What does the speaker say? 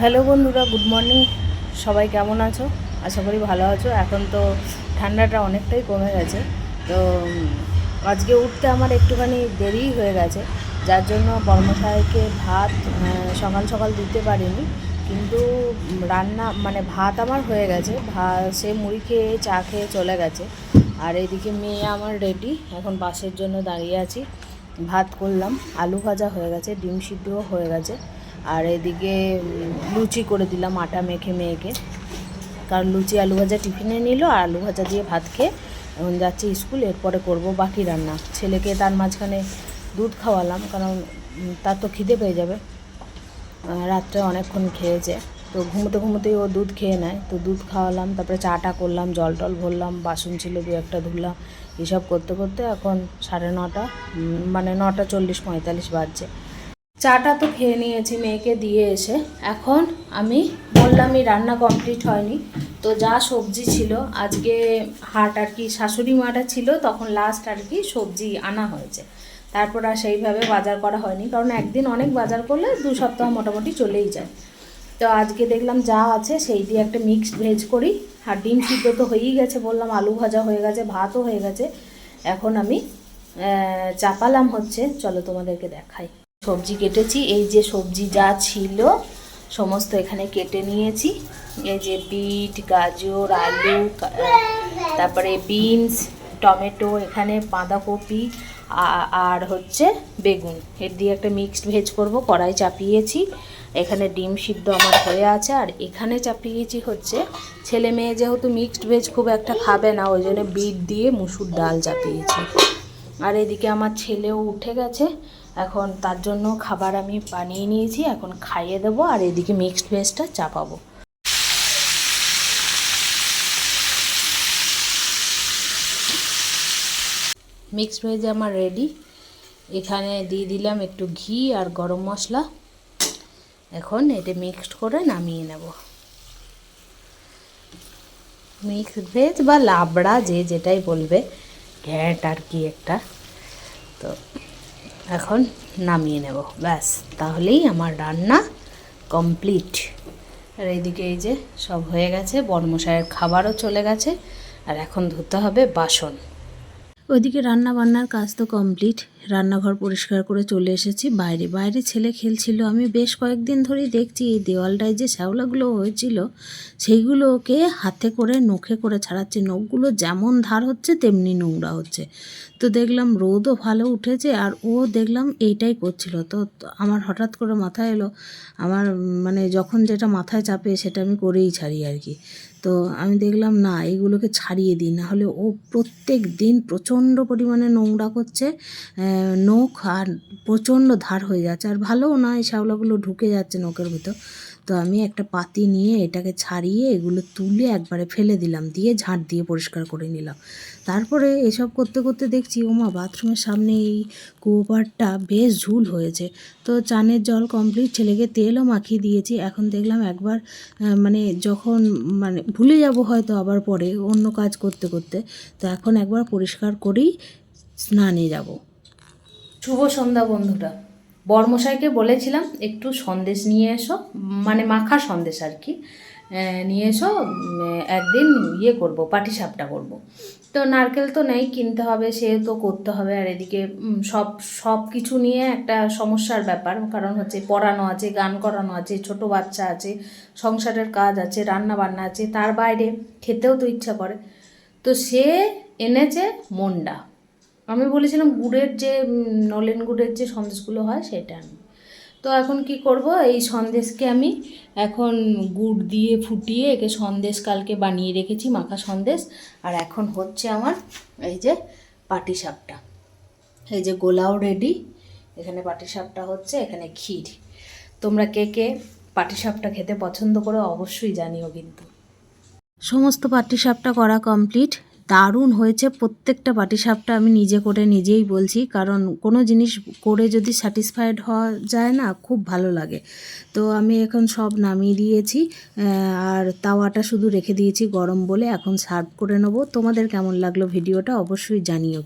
Hello বন্ধুরা, good morning. সবাই কেমন আছো? আশা করি ভালো আছো। এখন তো ঠান্ডাটা অনেকটাই কমে গেছে। তো আজকে উঠতে আমার একটুখানি দেরি হয়ে গেছে। যার জন্য বর্মশাইকে ভাত সকাল সকাল দিতে পারিনি। কিন্তু রান্না মানে ভাত আমার হয়ে গেছে। ভাত সে মুড়ি খেয়ে, চা খেয়ে চলে গেছে। আর এদিকে মেয়ে আমার রেডি। এখন বাসের জন্য দাঁড়িয়ে আছি। ভাত করলাম। আলু ভাজা হয়ে গেছে। ডিম সিদ্ধও হয়ে গেছে। আর এদিকে লুচি করে দিলাম আটা মেখে মেয়েকে কারণ লুচি আলু ভাজা টিফিনে নিল আর আলু ভাজা দিয়ে ভাত খেয়ে এখন যাচ্ছে স্কুল, এরপরে করব বাকি রান্না। ছেলেকে তার মাঝখানে দুধ খাওয়ালাম, কারণ তার তো খিদে পেয়ে যাবে। রাত্রে অনেকক্ষণ খেয়েছে। তো ঘুমোতে ঘুমোতেই ও দুধ খেয়ে নেয়। তো দুধ খাওয়ালাম, তারপরে চাটা করলাম, জল টল ভরলাম, বাসন ছিল, দু একটা ধুলাম, এসব করতে করতে এখন সাড়ে নটা মানে নটা চল্লিশ পঁয়তাল্লিশ বাজছে। চাটা তো খেয়ে নিয়েছি, মেয়েকে দিয়ে এসে। এখন আমি বললামই রান্না কমপ্লিট হয়নি। তো যা সবজি ছিল, আজকে হাট আর কি শাশুড়ি মাটা ছিল, তখন লাস্ট আর কি সবজি আনা হয়েছে। তারপর আর সেইভাবে বাজার করা হয়নি, কারণ একদিন অনেক বাজার করলে দু সপ্তাহ মোটামুটি চলেই যায়। তো আজকে দেখলাম যা আছে, সেই দিয়ে একটা মিক্সড ভেজ করি। আর ডিম সিদ্ধ তো হয়েই গেছে, বললাম আলু ভাজা হয়ে গেছে, ভাতও হয়ে গেছে। এখন আমি চাপালাম হচ্ছে, চলো তোমাদেরকে দেখাই। সবজি কেটেছি, এই যে সবজি যা ছিল সমস্ত এখানে কেটে নিয়েছি। এই যে বিট, গাজর, আলু তারপরে বিনস, টমেটো, এখানে বাঁধাকপি আর হচ্ছে বেগুন। এর দিয়ে একটা মিক্সড ভেজ করব, কড়াই চাপিয়েছি। এখানে ডিম সিদ্ধ আমার হয়ে আছে, আর এখানে চাপিয়েছি হচ্ছে ছেলে মেয়ে যেহেতু মিক্সড ভেজ খুব একটা খাবে না, ওই জন্য বিট দিয়ে মুসুর ডাল চাপিয়েছি। আর এদিকে আমার ছেলেও উঠে গেছে। এখন তার জন্য খাবার আমি বানিয়ে নিয়েছি, এখন খাইয়ে দেবো আর এদিকে মিক্সড ভেজটা চাপাবো। মিক্সড ভেজ আমার রেডি এখানে দিয়ে দিলাম একটু ঘি আর গরম মশলা। এখন এটা মিক্সড করে নামিয়ে নেব। মিক্সড ভেজ বা লাবড়া যে যেটাই বলবে। ঘ্যাট আর কি একটা। তো এখন নামিয়ে নেব। ব্যাস, তাহলেই আমার রান্না কমপ্লিট। আর এইদিকে এই যে সব হয়ে গেছে বর্মশায়ের খাবারও চলে গেছে, আর এখন ধুতে হবে বাসন। ওইদিকে রান্না বান্নার কাজ তো কমপ্লিট। রান্নাঘর পরিষ্কার করে চলে এসেছি। বাইরে বাইরে ছেলে খেলছিল। আমি বেশ কয়েকদিন ধরেই দেখছি এই দেওয়ালটায় যে শ্যাওলাগুলো হয়েছিল, সেইগুলো ওকে হাতে করে নখে করে ছাড়াচ্ছে। নখগুলো যেমন ধার হচ্ছে, তেমনি নোংরা হচ্ছে। তো দেখলাম রোদও ভালো উঠেছে আর ও দেখলাম এইটাই করছিল। তো আমার হঠাৎ করে মাথায় এলো, আমার মানে যখন যেটা মাথায় চাপে সেটা আমি করেই ছাড়ি আর কি। তো আমি দেখলাম, না এইগুলোকে ছাড়িয়ে দিই। না হলে ও প্রত্যেক দিন প্রচণ্ড পরিমাণে নোংরা করছে নখ আর প্রচণ্ড ধার হয়ে যাচ্ছে। আর ভালোও না, এই শ্যাওলাগুলো ঢুকে যাচ্ছে নখের ভিতর। তো আমি একটা পাতি নিয়ে এটাকে ছাড়িয়ে এগুলো তুলে একবারে ফেলে দিলাম, দিয়ে ঝাঁট দিয়ে পরিষ্কার করে নিলাম। তারপরে এসব করতে করতে দেখছি, ওমা, বাথরুমের সামনে এই কুয়োপাড়টা বেশ ঝুল হয়েছে। তো চানের জল কমপ্লিট ছেলেকে তেলও মাখিয়ে দিয়েছি। এখন দেখলাম একবার মানে যখন মানে ভুলে যাব হয়তো আবার পরে অন্য কাজ করতে করতে। তো এখন একবার পরিষ্কার করেই স্নানে যাব। শুভ সন্ধ্যা বন্ধুরা। বর্মশাইকে বলেছিলাম, একটু সন্দেশ নিয়ে এসো। মানে মাখা সন্দেশ আর কি। নিয়ে এসো একদিন ইয়ে করব, পাটিসাপটা করব। তো নারকেল তো নেই, কিনতে হবে, সে তো করতে হবে। আর এদিকে সব সব কিছু নিয়ে একটা সমস্যার ব্যাপার, কারণ হচ্ছে পড়ানো আছে, গান করানো আছে, ছোট বাচ্চা আছে, সংসারের কাজ আছে রান্না বান্না আছে, তার বাইরে খেতেও তো ইচ্ছা করে। তো সে এনেছে মন্ডা। আমি বলেছিলাম গুড়ের যে নলেন গুড়ের যে সন্দেশগুলো হয় সেটা আমি। তো এখন কি করব? এই সন্দেশকে আমি এখন গুড় দিয়ে ফুটিয়ে একে সন্দেশ কালকে বানিয়ে রেখেছি, মাখা সন্দেশ। আর এখন হচ্ছে আমার এই যে পাটি পাটিসাপটা এই যে গোলাও রেডি। এখানে পাটি পাটিসাপটা হচ্ছে, এখানে ক্ষীর। তোমরা কে কে পাটি পাটিসাপটা খেতে পছন্দ করো অবশ্যই জানিও কিন্তু। সমস্ত পাটি পাটিসাপটা করা কমপ্লিট। দারুণ হয়েছে। প্রত্যেকটা পাটিসাপটা আমি নিজে করে নিজেই বলছি, কারণ কোনো জিনিস করে যদি স্যাটিসফাইড হওয়া যায় না, খুব ভালো লাগে। তো আমি এখন সব নামিয়ে দিয়েছি আর তাওয়াটা শুধু রেখে দিয়েছি গরম বলে, এখন সার্ভ করে নেব। তোমাদের কেমন লাগল ভিডিওটা অবশ্যই জানিও।